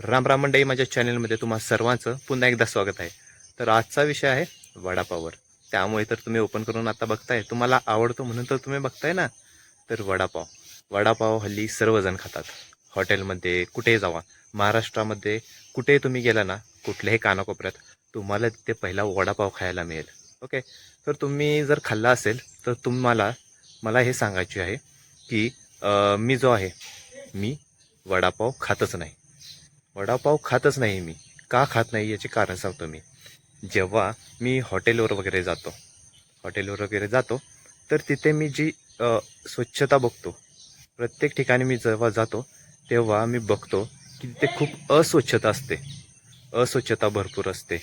राम राम मंडई माझ्या चॅनलमध्ये तुम्हा सर्वांचं पुन्हा एकदा स्वागत आहे. तर आजचा विषय आहे वडापाववर. त्यामुळे तर तुम्ही ओपन करून आता बघताय. तुम्हाला आवडतो म्हणून तर तुम्ही बघताय ना? तर वडापाव. वडापाव हल्ली सर्वजण खातात. हॉटेलमध्ये कुठेही जावा महाराष्ट्रामध्ये कुठेही तुम्ही गेला ना कुठल्याही कानाकोपऱ्यात तुम्हाला तिथे पहिला वडापाव खायला मिळेल. ओके तर तुम्ही जर खाल्ला असेल तर तुम्हाला मला हे सांगायचे आहे की मी जो आहे मी वडापाव खातच नाही. वडापाव खातच नाही मी. का खात नाही याचे कारण सांगतो मी. जेव्हा मी हॉटेलवर वगैरे जातो हॉटेलवर वगैरे जातो तर तिथे मी जी स्वच्छता बघतो प्रत्येक ठिकाणी मी जेव्हा जातो तेव्हा मी बघतो की तिथे खूप अस्वच्छता असते. अस्वच्छता भरपूर असते.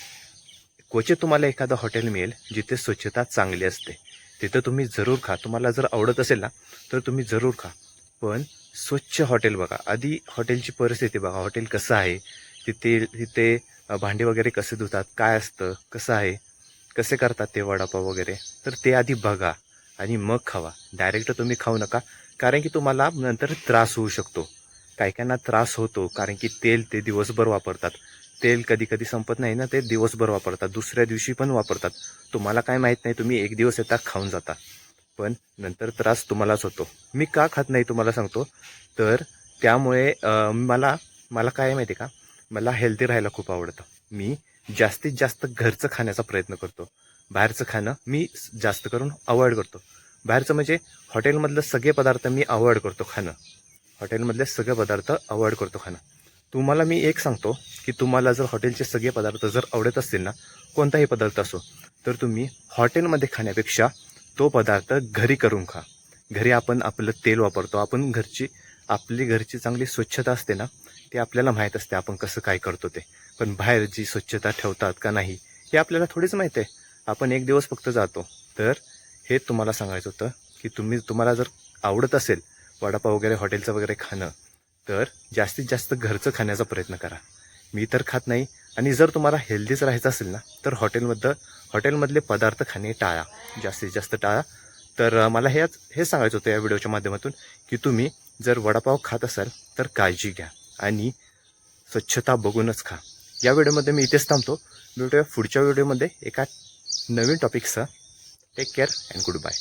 क्वचित तुम्हाला एखादं हॉटेल मिळेल जिथे स्वच्छता चांगली असते. तिथं तुम्ही जरूर खा. तुम्हाला जर आवडत असेल ना तर तुम्ही जरूर खा. पण स्वच्छ हॉटेल बघा. आधी हॉटेलची परिस्थिती बघा. हॉटेल कसं आहे? तिथे तिथे भांडे वगैरे कसे धुतात? काय असतं? कसं आहे? कसे करतात ते वडापाव वगैरे? तर ते आधी बघा आणि मग खावा. डायरेक्ट तुम्ही खाऊ नका. कारण की तुम्हाला नंतर त्रास होऊ शकतो. काही काहींना त्रास होतो कारण की तेल ते दिवसभर वापरतात. तेल कधी कधी संपत नाही ना ते दिवसभर वापरतात. दुसऱ्या दिवशी पण वापरतात. तुम्हाला काय माहीत नाही तुम्ही एक दिवस येता खाऊन जाता. पण नंतर त्रास तुम्हालाच होतो. मी का खात नाही तुम्हाला सांगतो. तर त्यामुळे मला मला काय माहिती आहे का? मला हेल्दी राहायला खूप आवडतं. मी जास्तीत जास्त घरचं खाण्याचा प्रयत्न करतो. बाहेरचं खाणं मी जास्त करून अवॉइड करतो. बाहेरचं म्हणजे हॉटेलमधलं सगळे पदार्थ मी अवॉइड करतो खाणं. हॉटेलमधले सगळे पदार्थ अवॉइड करतो खाणं. तुम्हाला मी एक सांगतो की तुम्हाला जर हॉटेलचे सगळे पदार्थ जर आवडत असतील ना कोणताही पदार्थ असो तर तुम्ही हॉटेलमध्ये खाण्यापेक्षा तो पदार्थ घरी करून खा. घरी आपण आपलं तेल वापरतो. आपण घरची आपली घरची चांगली स्वच्छता असते ना ते आपल्याला माहीत असते आपण कसं काय करतो ते. पण बाहेर जी स्वच्छता ठेवतात का नाही हे आपल्याला थोडीच माहीत आहे. आपण एक दिवस फक्त जातो. तर हे तुम्हाला सांगायचं होतं की तुम्ही तुम्हाला जर आवडत असेल वडापाव वगैरे हॉटेलचं वगैरे खाणं तर जास्तीत जास्त घरचं खाण्याचा प्रयत्न करा. मी तर खात नाही आणि जर तुम्हाला हेल्दीच राहायचं असेल ना तर हॉटेलमधलं हॉटेलमधले पदार्थ खाणे टाळा. जास्तीत जास्त टाळा. तर मला हेच हे सांगायचं होतं या व्हिडिओच्या माध्यमातून की तुम्ही जर वडापाव खात असाल तर काळजी घ्या आणि स्वच्छता बघूनच खा. या व्हिडिओमध्ये मी इथेच थांबतो. भेटूया पुढच्या व्हिडिओमध्ये एका नवीन टॉपिकसह take care and good bye.